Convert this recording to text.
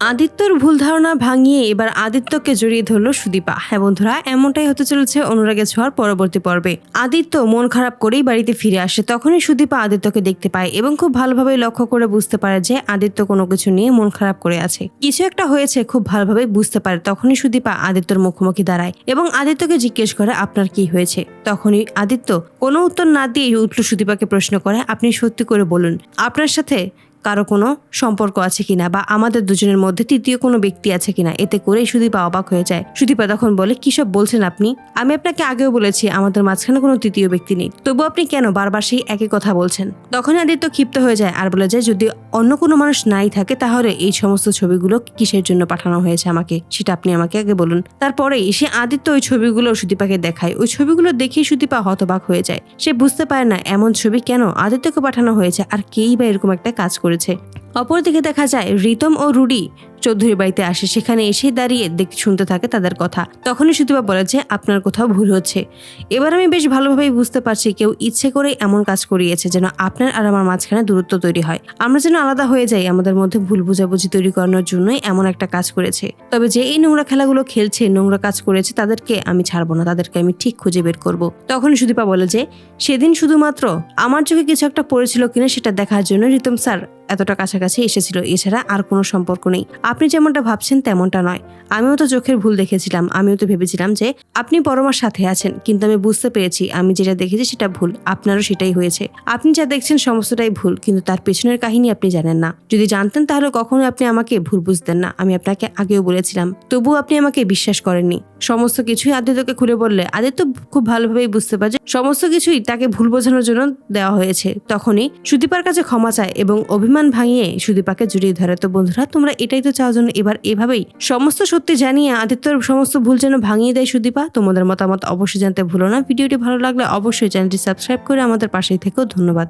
আদিত্যর ভুল ধারণা ভাঙিয়ে এবার আদিত্যকে জড়িয়ে ধরলো সুদীপা। হ্যাঁ বন্ধুরা, এমনটাই হতে চলেছে অনুরাগে ছোঁয়ার পরবর্তী পর্বে। আদিত্য মন খারাপ করেই বাড়িতে ফিরে আসে, তখনই সুদীপা আদিত্যকে দেখতে পায় এবং খুব ভালোভাবে লক্ষ্য করে বুঝতে পারে যে আদিত্য কোনো কিছু নিয়ে মন খারাপ করে আছে। কিছু একটা হয়েছে, খুব ভালোভাবে বুঝতে পারে, তখনই সুদীপা আদিত্যর মুখোমুখি দাঁড়ায় এবং আদিত্যকে জিজ্ঞেস করে, আপনার কি হয়েছে? তখনই আদিত্য কোনো উত্তর না দিয়ে উল্টো সুদীপাকে প্রশ্ন করে, আপনি সত্যি করে বলুন, আপনার সাথে কারও কোনো সম্পর্ক আছে কিনা বা আমাদের দুজনের মধ্যে তৃতীয় কোনো ব্যক্তি আছে কিনা, এতে করেই সুদীপা অবাক হয়ে যায়। সুদীপা তখন বলে কিসব বলছেন আপনি? আমি আপনাকে আগেও বলেছি, আমাদের মাঝখানে কোনো তৃতীয় ব্যক্তি নেই। তবু আপনি কেন বারবার সেই একই কথা বলছেন? তখন আদিত্য ক্ষিপ্ত হয়ে যায় আর বলে যায়, যদি অন্য কোনো মানুষ নাই থাকে, তাহলে এই সমস্ত ছবিগুলো কিসের জন্য পাঠানো হয়েছে আমাকে? সেটা আপনি আমাকে আগে বলুন। তারপরেই সে আদিত্য ওই ছবিগুলো সুদীপাকে দেখায়। ওই ছবিগুলো দেখেই সুদীপা হতবাক হয়ে যায়। সে বুঝতে পারে না, এমন ছবি কেন আদিত্যকে পাঠানো হয়েছে, আর কেই বা এরকম একটা কাজ করেছে। অপরদিকে দেখা যায় রিতম ও রুডি চৌধুরী বাড়িতে আসে, সেখানে এসে দাঁড়িয়ে দেখতে শুনতে থাকে তাদের কথা। তখনই সুদীপা বলে যে, আপনার কোথাও ভুল হচ্ছে। এবার আমি বেশ ভালোভাবেই বুঝতে পারছি কেউ ইচ্ছে করে এমন কাজ করিয়েছে যেন আপনার আর আমার মাঝখানে দূরত্ব তৈরি হয়। আমরা যেন আলাদা হয়ে যাই, আমাদের মধ্যে ভুল বুঝাবুঝি তৈরি করানোর জন্যই এমন একটা কাজ করেছে। তবে যে এই নোংরা খেলাগুলো খেলছে, নোংরা কাজ করেছে, তাদেরকে আমি ছাড়বো না, তাদেরকে আমি ঠিক খুঁজে বের করব। তখনই সুদীপা বলে যে, সেদিন শুধুমাত্র আমার চোখে কিছু একটা পড়েছিল কিনা, সেটা দেখার জন্য রিতম স্যার এতটা কাছাকাছি এসেছিল। এছাড়া আর কোনো সম্পর্ক নেই। আপনি যেমনটা ভাবছেন তেমনটা নয়। আমিও তো চোখের ভুল দেখেছিলাম, আমিও তো ভেবেছিলাম যে আপনি পরমার সাথে আছেন, কিন্তু আমি বুঝতে পেরেছি, আমি যেটা দেখেছি সেটা ভুল, আপনারও সেটাই হয়েছে। আপনি যা দেখছেন সমস্তটাই ভুল, কিন্তু তার পেছনের কাহিনী আপনি জানেন না। যদি জানতেন তাহলে কখনোই আপনি আমাকে ভুল বুঝতেন না, আমি আপনাকে আগেও বলেছিলাম। তবুও আপনি আমাকে বিশ্বাস করেননি। সমস্ত কিছুই আদিত্যকে খুলে বললে, আদিত্য খুব ভালোভাবেই বুঝতে পারে সমস্ত কিছুই তাকে ভুল বোঝানোর জন্য দেওয়া হয়েছে। তখনই সুদীপার কাছে ক্ষমা চায় এবং অভিমান ভাঙিয়ে সুদীপাকে জড়িয়ে ধরে। তো বন্ধুরা, তোমরা এটাই তো চাও জন্য এবার এভাবেই সমস্ত সত্যি জানিয়ে আদিত্যর সমস্ত ভুল যেন ভাঙিয়ে দেয় সুদীপা, তোমাদের মতামত অবশ্যই জানতে ভুলো না। ভিডিওটি ভালো লাগলে অবশ্যই চ্যানেলটি সাবস্ক্রাইব করে আমাদের পাশেই থেকেও ধন্যবাদ।